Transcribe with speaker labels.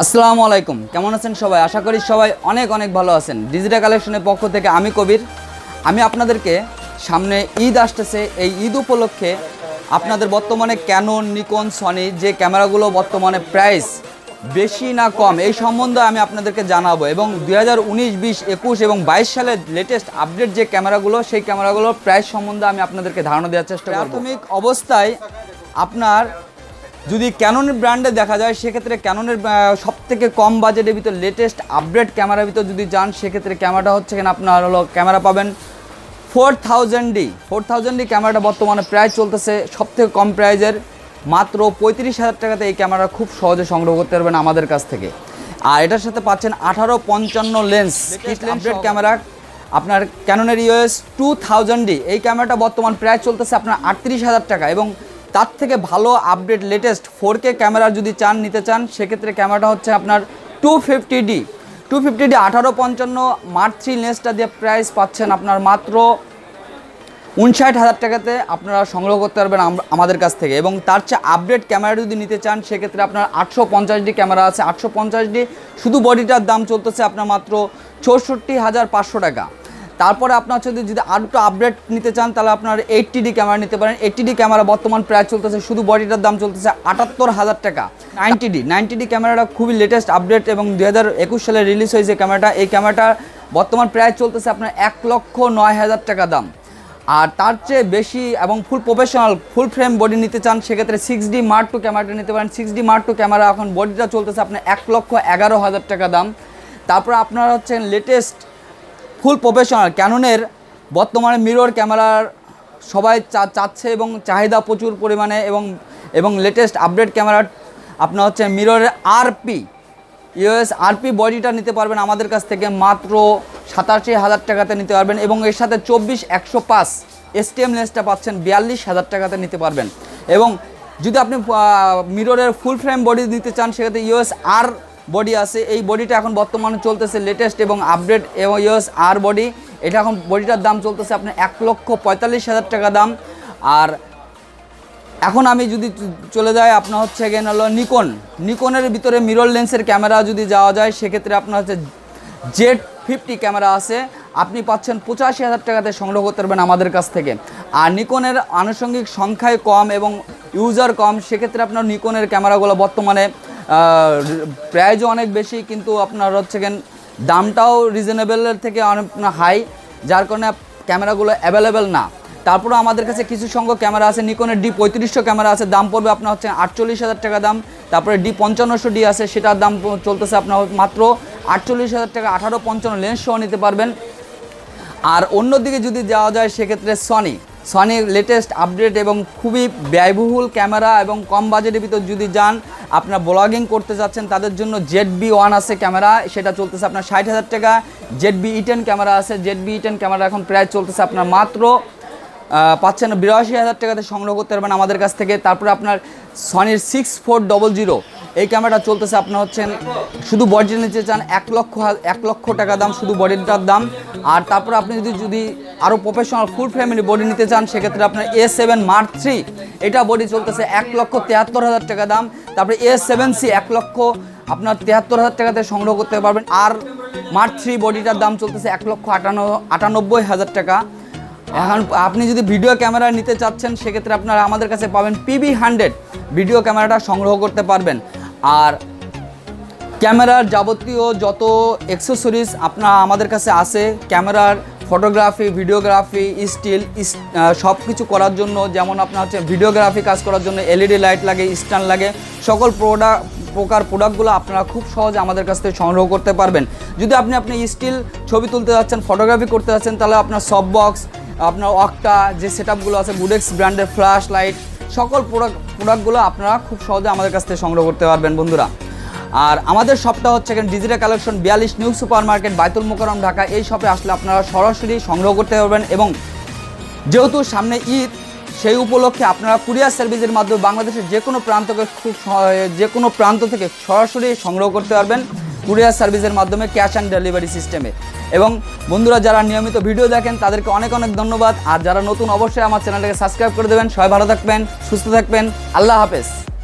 Speaker 1: আসসালামু আলাইকুম। কেমন আছেন সবাই? আশা করি সবাই অনেক অনেক ভালো আছেন। ডিজিটাল কালেকশনের পক্ষ থেকে আমি কবির। আমি আপনাদেরকে সামনে ঈদ আসতেছে। এই ঈদ উপলক্ষে আপনাদের বর্তমানে ক্যানন নিকন সনি যে ক্যামেরাগুলো বর্তমানে প্রাইস বেশি না কম এই সম্বন্ধে আমি আপনাদেরকে জানাব। এবং দুই হাজার উনিশ বিশ একুশ এবং বাইশ সালের লেটেস্ট আপডেট যে ক্যামেরাগুলো সেই ক্যামেরাগুলোর প্রাইস সম্বন্ধে আমি আপনাদেরকে ধারণা দেওয়ার চেষ্টা করব। প্রাথমিক অবস্থায় আপনার যদি ক্যাননের ব্র্যান্ডে দেখা যায় সেক্ষেত্রে ক্যাননের সব থেকে কম বাজেটের ভিতর লেটেস্ট আপডেট ক্যামেরার ভিতর যদি যান সেক্ষেত্রে ক্যামেরাটা হচ্ছে কিনা আপনার হলো ক্যামেরা পাবেন four thousand D four thousand D ক্যামেরাটা বর্তমানে প্রায় চলতেছে সব থেকে কম প্রাইজের মাত্র পঁয়ত্রিশ হাজার টাকাতে এই ক্যামেরা খুব সহজে সংগ্রহ করতে পারবেন আমাদের কাছ থেকে। আর এটার সাথে পাচ্ছেন আঠারো পঞ্চান্ন লেন্স আপডেট ক্যামেরা আপনার ক্যাননের ইউএস টু থাউজেন্ড ডি এই ক্যামেরাটা বর্তমান প্রায় চলতেছে আপনার আটত্রিশ হাজার টাকা এবং তার থেকে ভালো update latest four K camera যদি চান, নিতে চান, সেক্ষেত্রে ক্যামেরাটা হচ্ছে আপনার two fifty D two fifty D আঠারো পঞ্চান্ন মার্ক থ্রি লেন্সটা দিয়ে প্রাইস পাচ্ছেন আপনার মাত্র উনষাট হাজার টাকাতে। আপনারা সংগ্রহ করতে পারবেন আম- আমাদের কাছ থেকে। এবং তার চেয়ে আপডেট ক্যামেরা যদি নিতে চান, সেক্ষেত্রে আপনার আটশো পঞ্চাশ ডি ক্যামেরা আছে। আটশো পঞ্চাশ ডি শুধু বডিটার দাম চলতেছে আপনার মাত্র চৌষট্টি হাজার পাঁচশো টাকা। তারপরে আপনার হচ্ছে যদি আর একটু আপডেট নিতে চান, তাহলে আপনার এইটটি ডি ক্যামেরা নিতে পারেন। এইটটি ডি ক্যামেরা বর্তমান প্রায় চলতেছে, শুধু বডিটার দাম চলতেছে আটাত্তর হাজার টাকা। নাইনটি ডি নাইনটি ডি ক্যামেরাটা খুবই লেটেস্ট আপডেট এবং দু হাজার একুশ সালে রিলিজ হয়েছে ক্যামেরাটা এই ক্যামেরাটা বর্তমান প্রায় চলতেছে আপনার এক লক্ষ নয় হাজার টাকা দাম। আর তার চেয়ে বেশি এবং full professional full frame body নিতে চান, সেক্ষেত্রে সিক্স ডি মার্ক টু ক্যামেরাটা নিতে পারেন। Six D mark two camera এখন বডিটা চলতেছে আপনার এক লক্ষ এগারো হাজার টাকা দাম। তারপর আপনার হচ্ছেন লেটেস্ট ফুল প্রফেশনাল। ক্যাননের বর্তমানে মিরর ক্যামেরার সবাই চা- চাচ্ছে এবং চাহিদা প্রচুর পরিমাণে এবং এবং লেটেস্ট আপডেট ক্যামেরা আপনার হচ্ছে মিররের আরপি ইউএস আরপি বডিটা নিতে পারবেন আমাদের কাছ থেকে মাত্র সাতাশি হাজার টাকাতে নিতে পারবেন এবং এর সাথে চব্বিশ একশো পাঁচ এসটিএম লেন্সটা পাচ্ছেন বিয়াল্লিশ হাজার টাকাতে নিতে পারবেন। এবং যদি আপনি মিররের ফুল ফ্রেম বডি নিতে চান, সেক্ষেত্রে ইউএস আর বডি আছে। এই বডিটা এখন বর্তমানে চলতেছে লেটেস্ট এবং আপডেট এবং ইউএস আর বডি এটা এখন বডিটার দাম চলতেছে আপনার এক লক্ষ পঁয়তাল্লিশ হাজার টাকা দাম। আর এখন আমি যদি চলে যাই, আপনার হচ্ছে গেন হলো নিকন নিকনের ভিতরে মিরর লেন্সের ক্যামেরা যদি যাওয়া যায়, সেক্ষেত্রে আপনার হচ্ছে জেড ফিফটি ক্যামেরা আছে। আপনি পাচ্ছেন পঁচাশি হাজার টাকাতে সংগ্রহ করতে পারবেন আমাদের কাছ থেকে। আর নিকনের আনুষঙ্গিক সংখ্যায় কম এবং ইউজার কম, সেক্ষেত্রে আপনার নিকনের ক্যামেরাগুলো বর্তমানে প্রাইজও অনেক বেশি, কিন্তু আপনার হচ্ছে দামটাও রিজনেবলের থেকে অনেক হাই যার কারণে ক্যামেরাগুলো অ্যাভেলেবেল না। তারপরে আমাদের কাছে কিছু সংখ্যক ক্যামেরা আছে নিকনের ডি পঁয়ত্রিশশো ক্যামেরা আছে, দাম পড়বে আপনার হচ্ছে আটচল্লিশ হাজার টাকা দাম। তারপরে ডি পঞ্চান্নশো ডি আছে, সেটার দাম চলতেছে আপনার মাত্র আটচল্লিশ হাজার টাকা, আঠারো পঞ্চান্ন লেন্স সহ নিতে পারবেন। আর অন্যদিকে যদি যাওয়া যায়, সেক্ষেত্রে সনি সনি লেটেস্ট আপডেট এবং খুবই ব্যয়বহুল ক্যামেরা এবং কম বাজেটের ভিতর যদি যান, আপনার ব্লগিং করতে যাচ্ছেন, তাদের জন্য জেড বি ওয়ান আছে ক্যামেরা, সেটা চলতেছে আপনার ষাট হাজার টাকা। Z B E ten camera আছে Z B E ten camera এখন প্রায় চলতেছে আপনার মাত্র পাচ্ছেন বিরাশি হাজার টাকাতে সংগ্রহ করতে পারবেন আমাদের কাছ থেকে। তারপরে আপনার সনির সিক্স ফোর ডবল জিরো এই ক্যামেরাটা চলতেছে আপনার হচ্ছেন শুধু বডি নিতে চান, এক লক্ষ এক লক্ষ টাকা দাম শুধু বডিটার দাম। আর তারপরে আপনি যদি যদি আরও প্রফেশনাল ফুল ফ্যামিলি বডি নিতে চান, সেক্ষেত্রে আপনার এ সেভেন মার্ক থ্রি এটা বডি চলতেছে এক লক্ষ তেহাত্তর হাজার টাকা দাম। তারপরে এ সেভেন সি এক লক্ষ, আপনার তেহাত্তর হাজার টাকাতে সংগ্রহ করতে পারবেন। আর মার্ক থ্রি বডিটার দাম চলতেছে এক লক্ষ আটান্ন আটানব্বই হাজার টাকা। এখন আপনি যদি ভিডিও ক্যামেরা নিতে চাচ্ছেন, সেক্ষেত্রে আপনারা আমাদের কাছে পাবেন পিবি হান্ড্রেড ভিডিও ক্যামেরাটা সংগ্রহ করতে পারবেন। আর ক্যামেরার যাবতীয় যত অ্যাক্সেসরিজ আপনার আমাদের কাছে আছে, ক্যামেরার ফটোগ্রাফি ভিডিওগ্রাফি স্টিল সব কিছু করার জন্য, যেমন আপনার হচ্ছে ভিডিওগ্রাফি কাজ করার জন্য এলইডি লাইট লাগে স্ট্যান্ড লাগে, সকল প্রোডাক্ট প্রকার প্রোডাক্টগুলো আপনারা খুব সহজে আমাদের কাছ থেকে সংগ্রহ করতে পারবেন। যদি আপনি আপনি স্টিল ছবি তুলতে যাচ্ছেন ফটোগ্রাফি করতে যাচ্ছেন, তাহলে আপনার সব বক্স আপনার অক্টা যে সেট আছে বুডেক্স ব্র্যান্ডের ফ্ল্যাশ লাইট সকল প্রোডাক্ট প্রোডাক্টগুলো আপনারা খুব সহজে আমাদের কাছ থেকে সংগ্রহ করতে পারবেন বন্ধুরা। আর আমাদের শপটা হচ্ছে এখানে ডিজিটাল কালেকশন বিয়াল্লিশ new super market Baitul Mukarram Dhaka. এই শপে আসলে আপনারা সরাসরি সংগ্রহ করতে পারবেন এবং যেহেতু সামনে ঈদ, সেই উপলক্ষে আপনারা কুরিয়ার সার্ভিসের মাধ্যমে বাংলাদেশের যে কোনো প্রান্তকে খুব যে কোনো প্রান্ত থেকে সরাসরি সংগ্রহ করতে পারবেন। কুরিয়ার সার্ভিসের মাধ্যমে ক্যাশ অ্যান্ড ডেলিভারি সিস্টেমে। এবং বন্ধুরা, যারা নিয়মিত ভিডিও দেখেন, তাদেরকে অনেক অনেক ধন্যবাদ। আর যারা নতুন, অবশ্যই আমার চ্যানেলটাকে সাবস্ক্রাইব করে দেবেন। সবাই ভালো থাকবেন, সুস্থ থাকবেন। আল্লাহ হাফেজ।